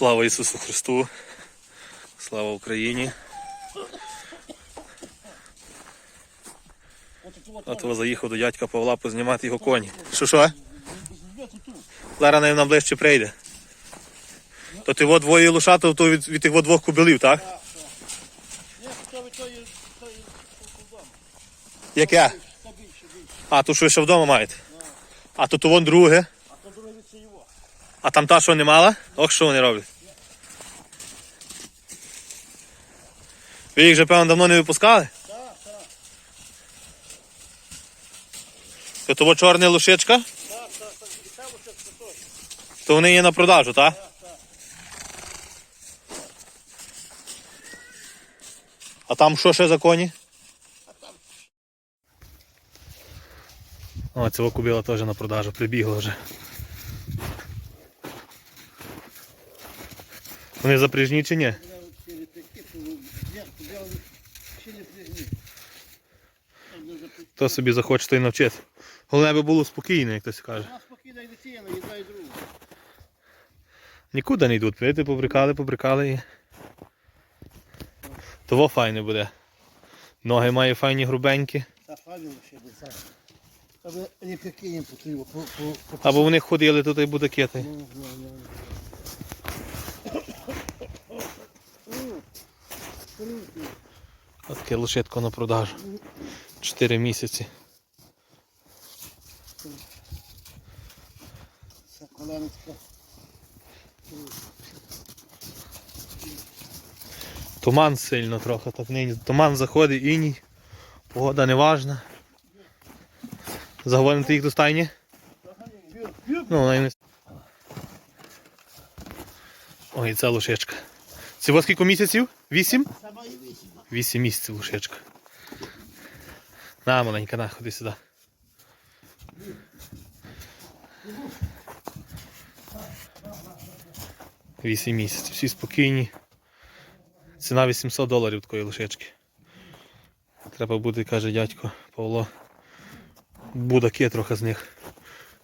Слава Ісусу Христу! Слава Україні! От я заїхав до дядька Павла познімати його коні. Що що? Навіть нам ближче прийде. То ти от двоє лошатів, то від, від тих двох кубилів, так? Ви більше, більше. А, то що ви ще вдома маєте? А то то вон друге. А там та, що не мала? Ох, що вони роблять. Ви їх вже, певно, давно не випускали? Так, так, То того чорна лошичка, так, так, так. І оце це теж. то вони є на продажу, так? А там що ще за коні? О, цього кубила теж на продажу, прибігла вже. Вони запряжні чи ні? Я от ці літаки, то я купляв ще не пригні. Там дуже пи- Хто собі захоче, то й навчити. Головне би було спокійно, як хтось каже. Вона спокійна і летіла, і одна, і друга. Нікуди не йдуть, видите, побрикали, побрикали і. Того файне буде. Ноги має файні грубенькі. Та файно ще буде. Аби ліпяки їм потрібно. По, по, по, Або вони ходили тут і буде кити. Ну, ну, ну. Ось таке лошитко на продажу. 4 місяці. Це коленочка. Туман сильно трохи, так нині. Туман заходить, іній. Погода не важна. Заговорити їх до стайні? Ну, не. Ой, це лошичка. Це скільки місяців? Вісім? Вісім. Місяців лошичка. На, маленька, на, ходи сюди. Вісім місяців, всі спокійні. Ціна 800 доларів такої лошички. Треба буде, каже дядько Павло. Будаки трохи з них.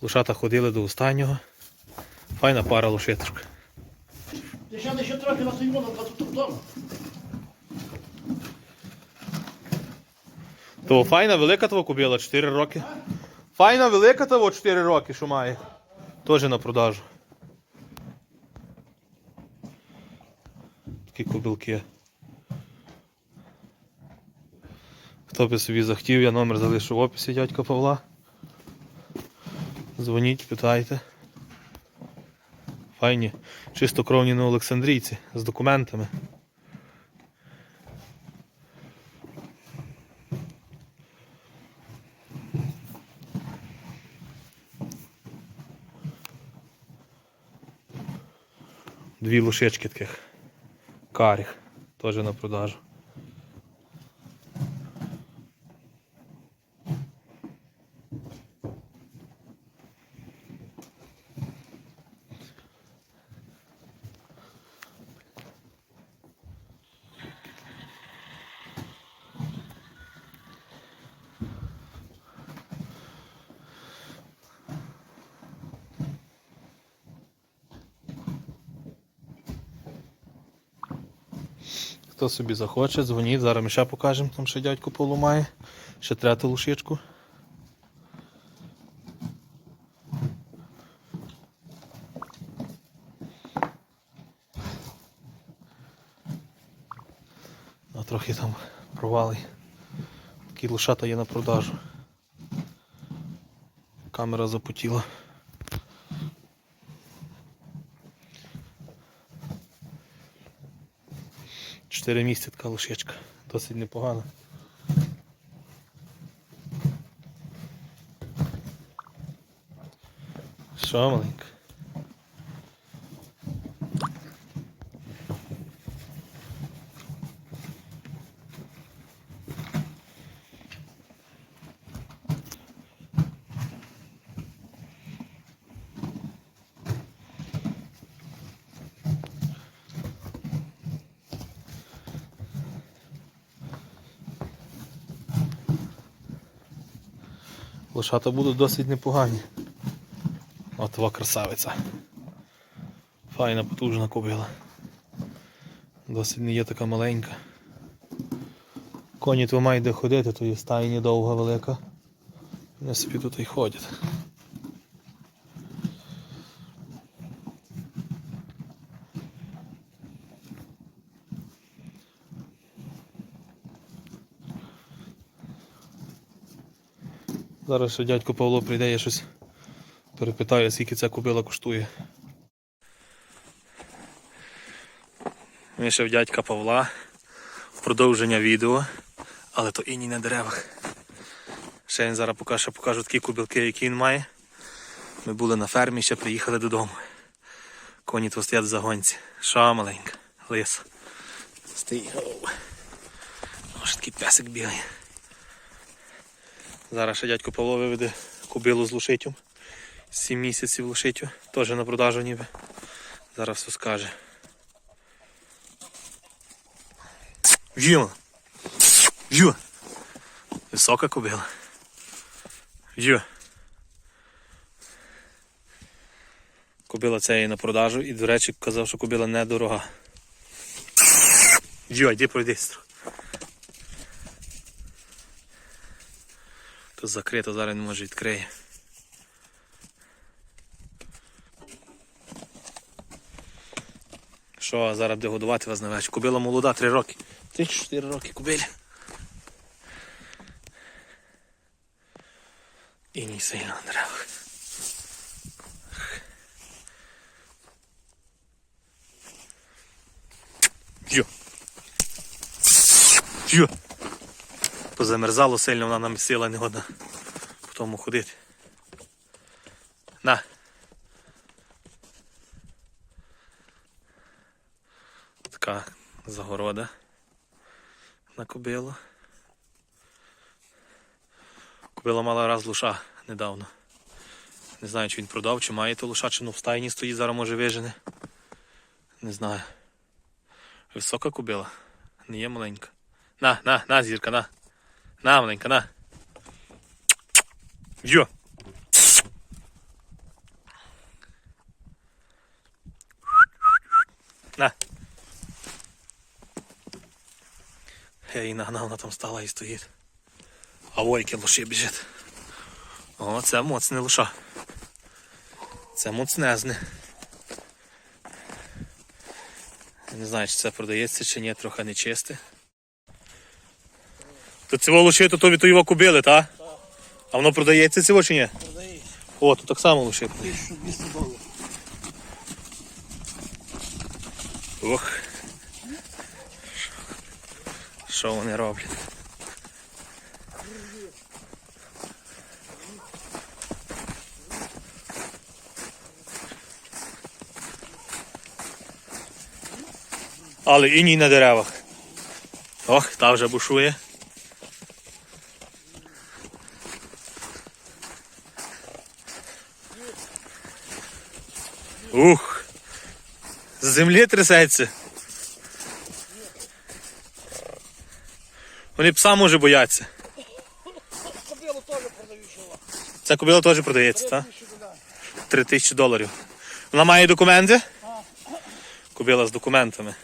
Лошата ходили до останнього. Файна пара лошиточка. Ти ще ще трохи на своєму тут вдома. То файна велика того купила 4 роки. Файна велика того 4 роки, що має. Теж на продажу. Такі кобилки. Хто би собі захотів, я номер залишу в описі дядька Павла. Дзвоніть, питайте. Файні, чистокровні на Олександрійці з документами. Дві лошечки таких карих. Теж на продажу. Хто собі захоче, дзвоніть, зараз ми ще покажемо, там ще дядько Павло має. Ще третю лошичку. А трохи там провали. Такі лошата є на продажу. Камера запотіла. Чотири місяці така лошечка. Досить непогана. Що маленька? Лошата будуть досить непогані. От ова красавиця. Файна потужна кобила. Досить не є така маленька. Коні твома йде ходити, то є стайні довга велика. Вони собі тут і ходять. Зараз ще дядько Павло прийде, я щось перепитаю, скільки ця кобила коштує. Ми ще в дядька Павла. Продовження відео, але то іні на деревах. Ще він зараз покаже, покажу такі кубілки, які він має. Ми були на фермі, ще приїхали додому. Коні то стоять в загонці. Ша маленька, лиса. Стій. Ось такий песик бігає. Зараз ще дядько Павло виведе кобилу з лошитю. 7 місяців лошитю. Теж на продажу ніби. Зараз все скаже. В'ю. В'ю. Висока кобила. В'ю. Кобила ця є на продажу і, до речі, казав, що кобила недорога. В'ю, йди пройди. Тут закрито, зараз не може відкриє. Що, зараз буде годувати вас на вечір? Кобила молода, 3 роки. 3-4 роки кобилі. І ні сильно на. Йо. Йо. Позамерзало сильно, вона нам сила не годна по тому ходити. На. Така загорода на кобилу. Кобила мала раз луша недавно. Не знаю, чи він продав, чи має то луша, чи ну в стайні стоїть, зараз може вижене. Не знаю. Висока кобила. Не є маленька. На, на, на, зірка, на. На, маленька, на. Йо. На. Я її нагнав, вона там стала і стоїть. А ой, яке лоші біжить. О, це моцне лоша. Це моцнезне. Не знаю, чи це продається, чи ні, трохи нечисте. То цього лоші, то то його купили, та? А воно продається цього чи ні? Продаєш О, тут так само лоші. 1200 доларів. Ох. Що вони роблять? Але іній на деревах. Ох, та вже бушує. Ух. З землі трясеться. Вони пса може бояться. Кобилу теж продають. Ця кобила теж продається, так? 3000 доларів. Три тисячі доларів. Вона має документи? Кобила з документами.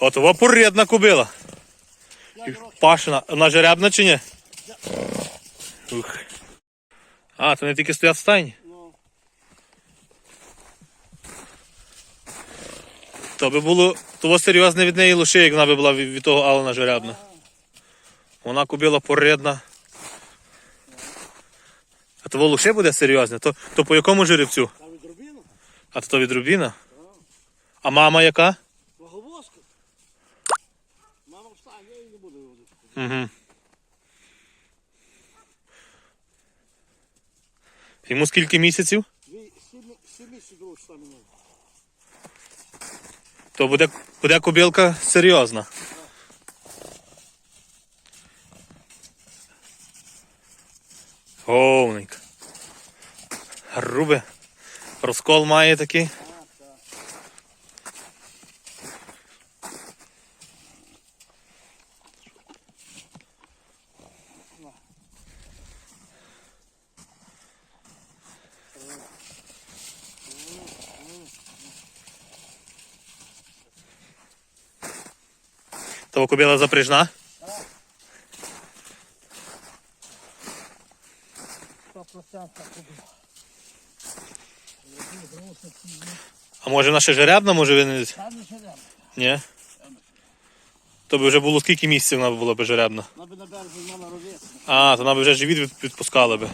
От ова порідна кобила. Пашина. Вона жеребна чи ні? Ух. А, то вони тільки стоять в стайні. То би було того серйозне від неї лише, як вона би була від, того Алана жеребна. Вона кобила порідна. А того лише буде серйозне. То, то по якому жеребцю? там від Рубіна, А то, від Рубіна? А мама яка? ваговозка. Мама встане, я її не буду виводити. Угу. Йому скільки місяців? Сім- місяців другого числа. То буде, буде кобілка серйозна. Говненька. Грубе. Розкол має такий. Того кобила запряжна? А може наша жеребна, може ви не. То би вже було скільки місяців вона була б жеребна. Вона би на березі мала ровити. А, то вона б вже живіт відпускала би.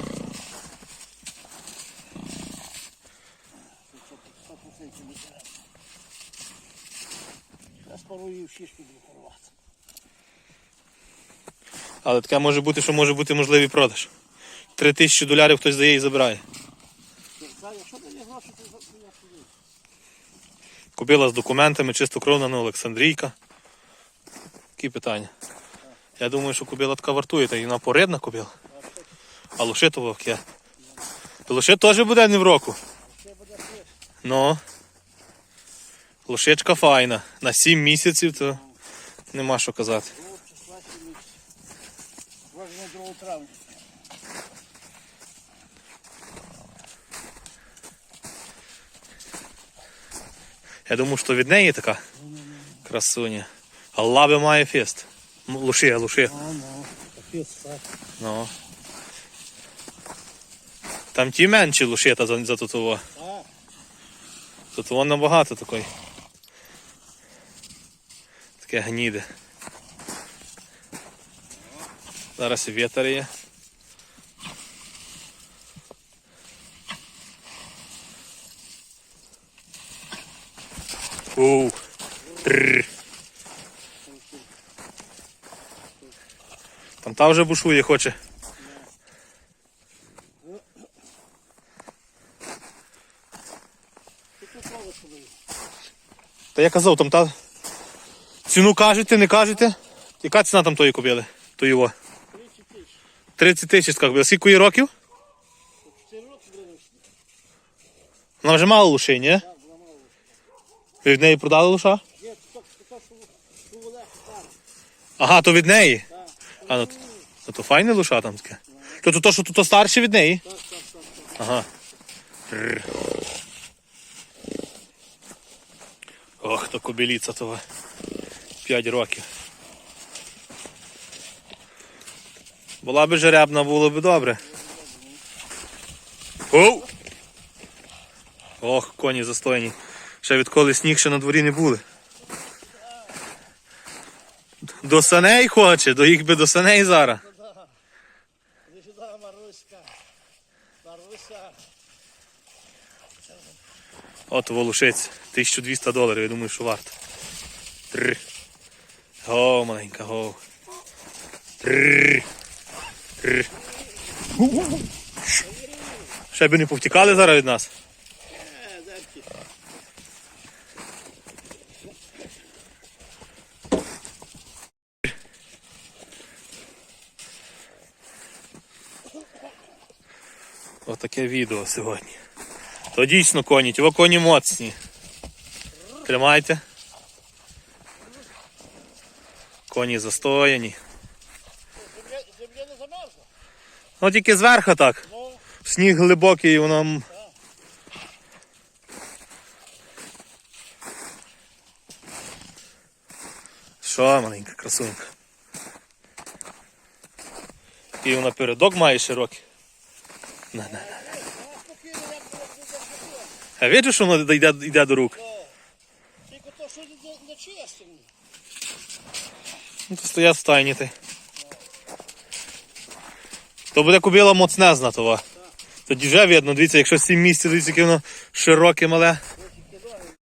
Я спорую в шишки буду Але таке може бути, що може бути можливий продаж. Три тисячі долярів хтось дає і забирає. Купила з документами, чистокровна на Олександрійка. Які питання? Я думаю, що купила така вартує, та вона порядна купила. А яке? То лошит теж буде не в року. Ну. Лошичка файна. На 7 місяців, то нема що казати. Другого числа ще місяць. Возьме 2 травня. Я думаю, що від неї така красуня. А лаби має фест. Луши, луши. Ну. Ну. Там ті менші лушета за, за тутово. Тут вон набагато такої. Таке гніде. Зараз вітер є. Оу. Там та вже бушує, хоче. Та я казав, там та. Ціну кажете, не кажете? Яка ціна там тої купили? То його? 30 тисяч. 30. Скільки років? 4 роки буде. Вона вже мала лушей, ні? Так, мало. Ви від неї продали лоша? Є, то, то, то, що. Ага, то від неї. Так, А ну, то, то файне лоша там таке. То, то, то що то старше від неї? так, так, так. Ага. Ох, то кобиліця того. 5 років. Була би жеребна, було б добре. Оу! Ох, коні застойні. Ще відколи сніг ще на дворі не були. До саней хоче, до їх би до саней зараз. От волушець, 1200 доларів, я думаю, що варто. Тррр. Го, маленька, го. Тррр. Ще би не повтікали зараз від нас. Отаке відео сьогодні. То дійсно коні, ті коні моцні. Тримайте. Коні застояні. Ну тільки зверху так. Сніг глибокий, воно. Що, маленька красунка? І вона передок має широкий. На, на, на. А бачиш, що воно йде, йде до рук? Тільки то, що не, чистимо. Ну, то стоять в стайні ти. То буде кубила моцнезна того. Тоді вже видно, дивіться, якщо 7 місяців, дивіться, яке воно широке, мале.